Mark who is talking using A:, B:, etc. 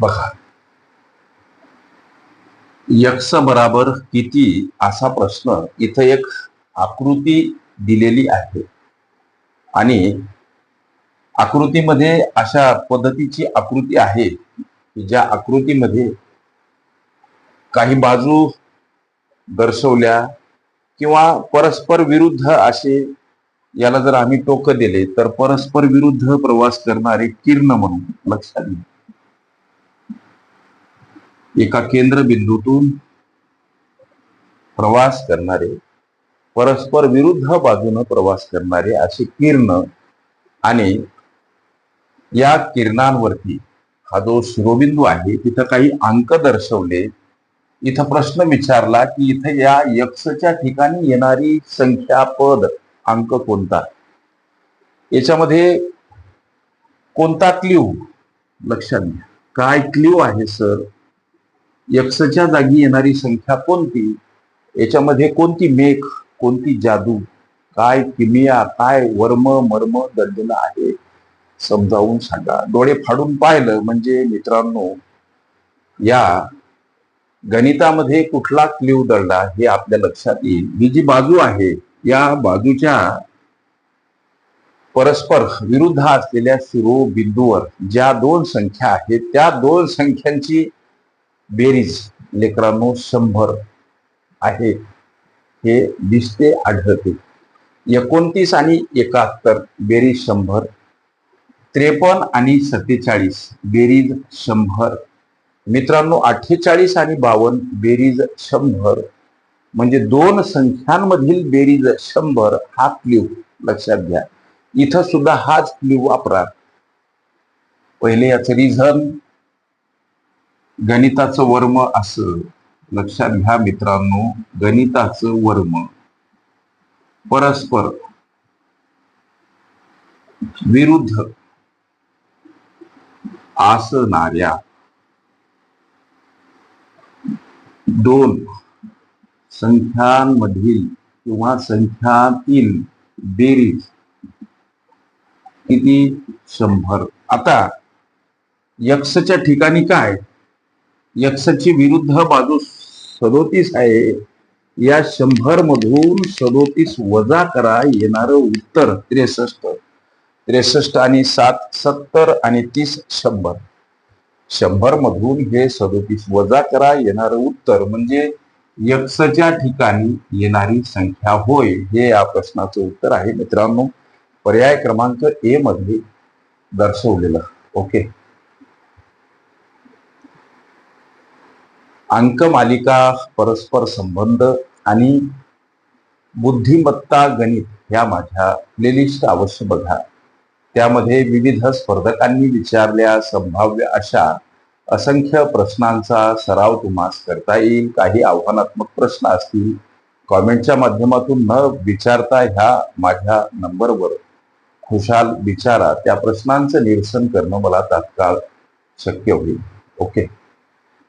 A: बघा. यक्ष बराबर किती? असा प्रश्न इथं एक आकृती दिलेली आहे. आणि आकृतीमध्ये अशा पद्धतीची आकृती आहे की ज्या आकृतीमध्ये काही बाजू दर्शवल्या किंवा परस्पर विरुद्ध असे याला जर आम्ही टोक दिले तर परस्पर विरुद्ध प्रवास करणारे किरण म्हणून लक्षात येईल एका केंद्रबिंदूतून प्रवास करणारे परस्पर विरुद्ध बाजूनं प्रवास करणारे असे किरण आणि या किरणांवरती हा जो शिरोबिंदू आहे तिथं काही अंक दर्शवले. इथं प्रश्न विचारला की इथं या यक्षच्या ठिकाणी येणारी संख्या पद अंक कोणता? याच्यामध्ये कोणता क्ल्यू? लक्षात घ्या. काय क्ल्यू आहे सर? यक्षच्या जागी येणारी संख्या कोणती? याच्यामध्ये कोणती मेघ कोणती जादू? काय किमिया काय वर्म मर्म दडलेलं आहे? समजावून सांगा. डोळे फाडून पाहिलं म्हणजे मित्रांनो या गणितामध्ये कुठला क्ल्यू दडला हे आपल्या लक्षात येईल. ही जी बाजू आहे या बाजूच्या परस्पर विरुद्ध असलेल्या शिरोबिंदूवर ज्या दोन संख्या आहेत त्या दोन संख्यांची बेरीज लेकरांनो शंभर आहे. हे दिसते आढळते. एकोणतीस आणि एकाहत्तर बेरीज शंभर. त्रेपन्न आणि सत्तेचाळीस बेरीज शंभर. मित्रांनो अठ्ठेचाळीस आणि बावन्न बेरीज शंभर. म्हणजे दोन संख्यांमधील बेरीज शंभर हा क्ल्यू. लक्षात घ्या. इथं सुद्धा हाच क्ल्यू वापरा. पहिले याचं रिझन गणिताचं वर्म असं. लक्षात घ्या मित्रांनो गणिताचं वर्म. परस्पर. विरुद्ध. असणाऱ्या दोन. संख्यांमधील किंवा संख्यातील बेरीज. किती? शंभर. आता यक्षच्या ठिकाणी काय? यक्षची विरुद्ध बाजू सदोतीस आहे. या शंभर मधून सदोतीस वजा करा येणारं उत्तर त्रेसष्ट. त्रेसष्ट आणि सात सत्तर आणि तीस शंभर. शंभर मधून हे सदोतीस वजा करा येणारं उत्तर म्हणजे यक्षच्या ठिकाणी येणारी संख्या होय हे या प्रश्नाचं उत्तर आहे मित्रांनो. पर्याय क्रमांक ए मध्ये दर्शवलेलं. ओके अंकमालिका परस्पर संबंध आणि बुद्धिमत्ता गणित ह्या माझ्या प्लेलिस्ट अवश्य बघा. त्यामध्ये विविध स्पर्धकांनी विचारल्या संभाव्य अशा असंख्य प्रश्नांचा सराव तुम्हास करता येईल. काही आव्हानात्मक प्रश्न असतील कॉमेंटच्या माध्यमातून न विचारता ह्या माझ्या नंबरवर खुशाल विचारा. त्या प्रश्नांचं निरसन करणं मला तात्काळ शक्य होईल. ओके?